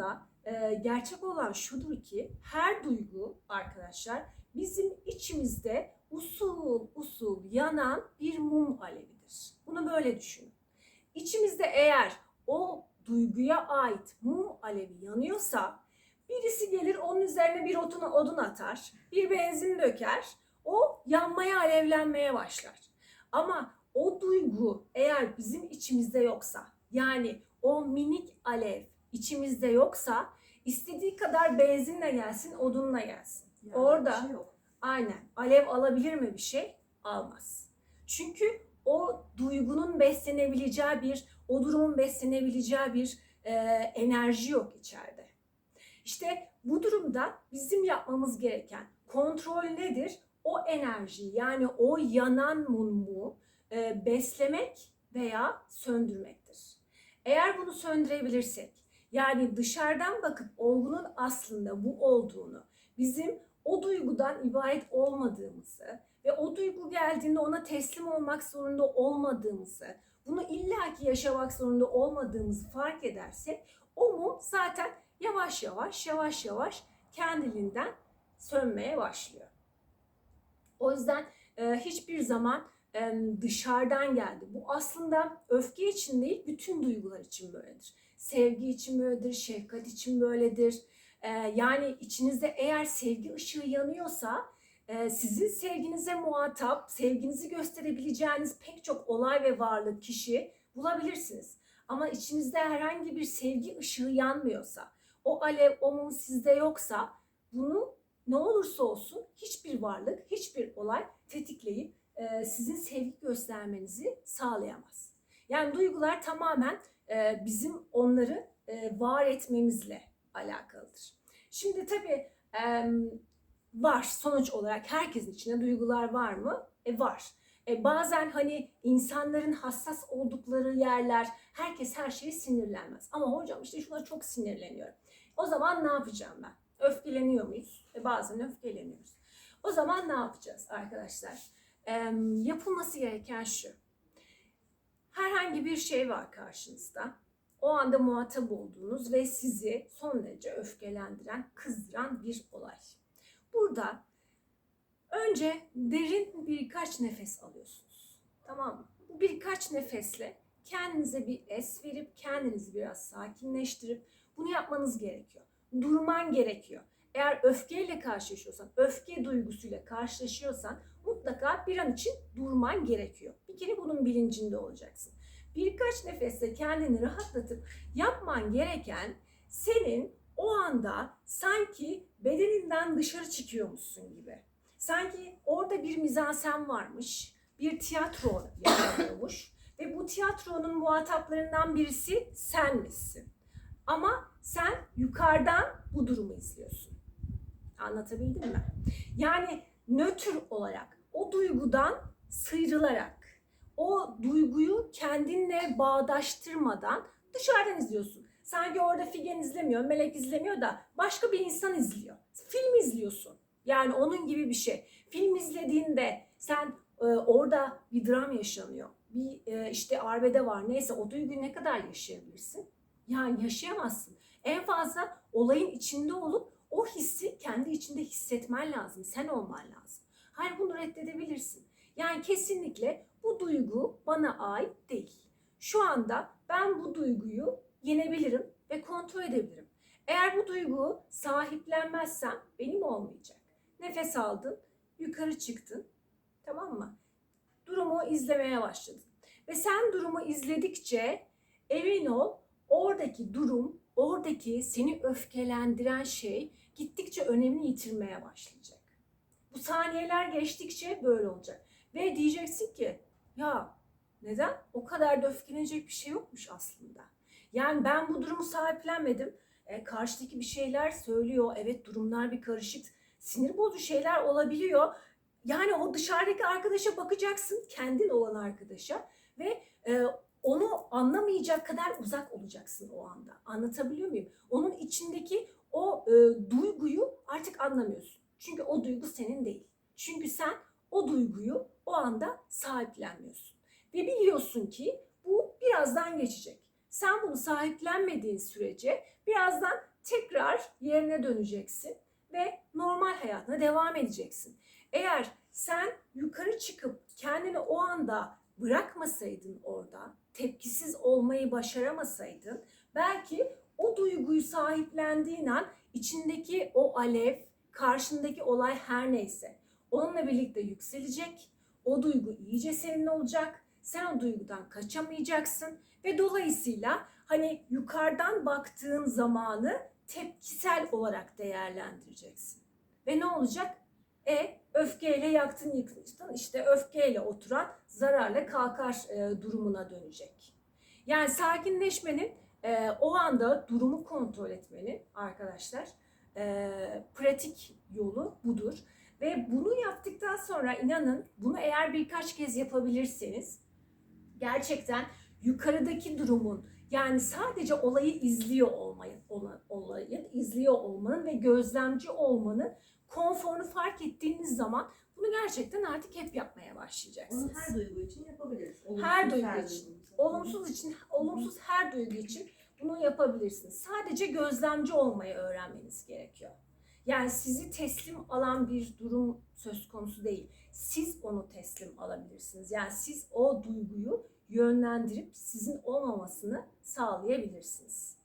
aslında e, gerçek olan şudur ki her duygu arkadaşlar bizim içimizde usul usul yanan bir mum alevidir. Bunu böyle düşünün. İçimizde eğer o duyguya ait mum alevi yanıyorsa birisi gelir onun üzerine bir odun, odun atar, bir benzin döker, o yanmaya alevlenmeye başlar. Ama o duygu eğer bizim içimizde yoksa yani o minik alev içimizde yoksa istediği kadar benzinle gelsin, odunla gelsin. Yani Orada- şey yok. Aynen. Alev alabilir mi bir şey? Almaz. Çünkü o duygunun beslenebileceği bir, o durumun beslenebileceği bir e, enerji yok içeride. İşte bu durumda bizim yapmamız gereken kontrol nedir? O enerji yani o yanan mumu e, beslemek veya söndürmektir. Eğer bunu söndürebilirsek, yani dışarıdan bakıp olgunun aslında bu olduğunu, bizim o duygudan ibaret olmadığımızı ve o duygu geldiğinde ona teslim olmak zorunda olmadığımızı, bunu illaki yaşamak zorunda olmadığımızı fark edersek o mum zaten yavaş yavaş yavaş yavaş kendiliğinden sönmeye başlıyor. O yüzden e, hiçbir zaman dışarıdan geldi. Bu aslında öfke için değil, bütün duygular için böyledir. Sevgi için böyledir, şefkat için böyledir. E, yani içinizde eğer sevgi ışığı yanıyorsa e, sizin sevginize muhatap, sevginizi gösterebileceğiniz pek çok olay ve varlık, kişi bulabilirsiniz. Ama içinizde herhangi bir sevgi ışığı yanmıyorsa, o alev, o mum sizde yoksa bunu ne olursa olsun hiçbir varlık, hiçbir olay tetikleyip e, sizin sevgi göstermenizi sağlayamaz. Yani duygular tamamen e, bizim onları e, var etmemizle alakalıdır. Şimdi tabii var sonuç olarak herkesin içinde duygular var mı? E, var. E, bazen hani insanların hassas oldukları yerler herkes her şeye sinirlenmez. Ama hocam işte şuna çok sinirleniyorum. O zaman ne yapacağım ben? Öfkeleniyor muyuz? E, bazen öfkeleniyoruz. O zaman ne yapacağız arkadaşlar? Yapılması gereken şu. Herhangi bir şey var karşınızda. O anda muhatap olduğunuz ve sizi son derece öfkelendiren, kızdıran bir olay. Burada önce derin birkaç nefes alıyorsunuz. Tamam mı? Bu birkaç nefesle kendinize bir es verip kendinizi biraz sakinleştirip bunu yapmanız gerekiyor. Durman gerekiyor. Eğer öfkeyle karşılaşıyorsan, öfke duygusuyla karşılaşıyorsan mutlaka bir an için durman gerekiyor. Bir kere bunun bilincinde olacaksın. Birkaç nefesle kendini rahatlatıp yapman gereken senin o anda sanki bedeninden dışarı çıkıyormuşsun gibi. Sanki orada bir mizansen varmış, bir tiyatro yapılmış ve bu tiyatronun muhataplarından birisi sen misin? Ama sen yukarıdan bu durumu izliyorsun. Anlatabildim mi? Yani nötr olarak, o duygudan sıyrılarak, o duyguyu kendinle bağdaştırmadan dışarıdan izliyorsun. Sanki orada Figen izlemiyor, Melek izlemiyor da başka bir insan izliyor. Film izliyorsun. Yani onun gibi bir şey. Film izlediğinde sen e, orada bir dram yaşanıyor. Bir e, işte arbede var neyse o duyguyu ne kadar yaşayabilirsin? Yani yaşayamazsın. En fazla olayın içinde olup o hissi kendi içinde hissetmen lazım. Sen olman lazım. Hayır bunu reddedebilirsin. Yani kesinlikle bu duygu bana ait değil. Şu anda ben bu duyguyu yenebilirim ve kontrol edebilirim. Eğer bu duyguyu sahiplenmezsem benim olmayacak. Nefes aldın, yukarı çıktın. Tamam mı? Durumu izlemeye başladın. Ve sen durumu izledikçe emin ol oradaki durum, oradaki seni öfkelendiren şey gittikçe önemini yitirmeye başlayacak. Bu saniyeler geçtikçe böyle olacak. Ve diyeceksin ki ya neden? O kadar da öfkelenecek bir şey yokmuş aslında. Yani ben bu durumu sahiplenmedim. E, karşıdaki bir şeyler söylüyor. Evet durumlar bir karışık. Sinir bozucu şeyler olabiliyor. Yani o dışarıdaki arkadaşa bakacaksın. Kendin olan arkadaşa. Ve e, onu anlamayacak kadar uzak olacaksın o anda. Anlatabiliyor muyum? Onun içindeki o e, duyguyu artık anlamıyorsun. Çünkü o duygu senin değil. Çünkü sen o duyguyu o anda sahiplenmiyorsun. Ve biliyorsun ki bu birazdan geçecek. Sen bunu sahiplenmediğin sürece birazdan tekrar yerine döneceksin ve normal hayatına devam edeceksin. Eğer sen yukarı çıkıp kendini o anda bırakmasaydın orada, tepkisiz olmayı başaramasaydın, belki o duyguyu sahiplendiğin an içindeki o alev, karşındaki olay her neyse onunla birlikte yükselecek. O duygu iyice senin olacak. Sen o duygudan kaçamayacaksın ve dolayısıyla hani yukarıdan baktığın zamanı tepkisel olarak değerlendireceksin. Ve ne olacak? E öfkeyle yaktın yıkmıştın işte öfkeyle oturan zararla kalkar e, durumuna dönecek. Yani sakinleşmenin e, o anda durumu kontrol etmenin arkadaşlar e, pratik yolu budur. Ve bunu yaptıktan sonra inanın bunu eğer birkaç kez yapabilirseniz gerçekten yukarıdaki durumun yani sadece olayı izliyor olmayın, ola- olayı izliyor olmanın ve gözlemci olmanın konforunu fark ettiğiniz zaman bunu gerçekten artık hep yapmaya başlayacaksınız. Onu her duygu için yapabiliriz. Olumsuz Her duygu her için. duygu için. Olumsuz için, olumsuz her duygu için bunu yapabilirsiniz. Sadece gözlemci olmayı öğrenmeniz gerekiyor. Yani sizi teslim alan bir durum söz konusu değil. Siz onu teslim alabilirsiniz. Yani siz o duyguyu yönlendirip sizin olmamasını sağlayabilirsiniz.